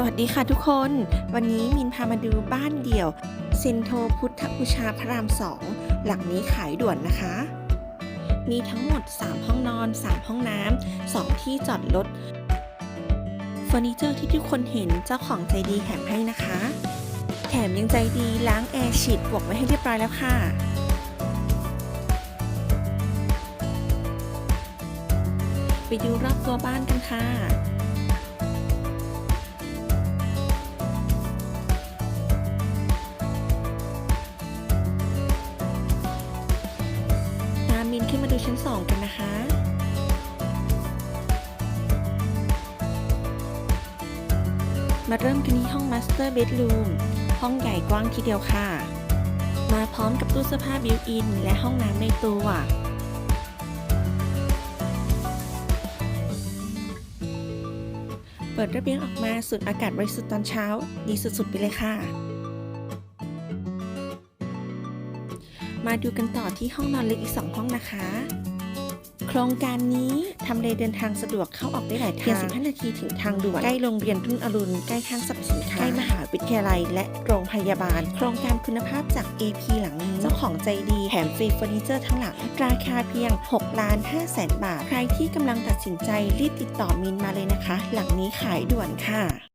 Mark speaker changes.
Speaker 1: สวัสดีค่ะทุกคน วันนี้มินพามาดูบ้านเดี่ยวเซนโทพุทธบูชาพระรามสองหลังนี้ขายด่วนนะคะ มีทั้งหมด 3 ห้องนอน 3 ห้องน้ำ 2 ที่จอดรถเฟอร์นิเจอร์ที่ทุกคนเห็นเจ้าของใจดีแถมให้นะคะ แถมยังใจดีล้างแอร์ฉีดปลวกไว้ให้เรียบร้อยแล้วค่ะไปดูรอบตัวบ้านกันค่ะ นขึ้นมาดูชั้น 2 กันนะคะ มาเริ่มกันที่ห้อง Master Bedroom ห้องใหญ่กว้างทีเดียวค่ะ มาพร้อมกับตู้เสื้อผ้าบิวอิน และห้องน้ำในตัวเปิดระเบียงออกมาสูดอากาศบริสุทธิ์ตอนเช้า ดีสุดๆไปเลยค่ะ มาดูกันต่อที่ห้องนอนเล็กอีก 2 ห้องนะคะ โครงการนี้ทำเลเดินทางสะดวกเข้าออกได้หลายทางเพียง15 นาทีถึงทางด่วนใกล้โรงเรียนรุ่นอรุณ ใกล้ห้างสรรพสินค้าใกล้มหาวิทยาลัย และโรงพยาบาล โครงการคุณภาพจาก AP หลังนี้เจ้าของใจดีแถมฟรีเฟอร์นิเจอร์ทั้งหลังราคาเพียง6ล้าน5แสนบาท ใครที่กำลังตัดสินใจรีบติดต่อมินมาเลยนะคะ หลังนี้ขายด่วนค่ะ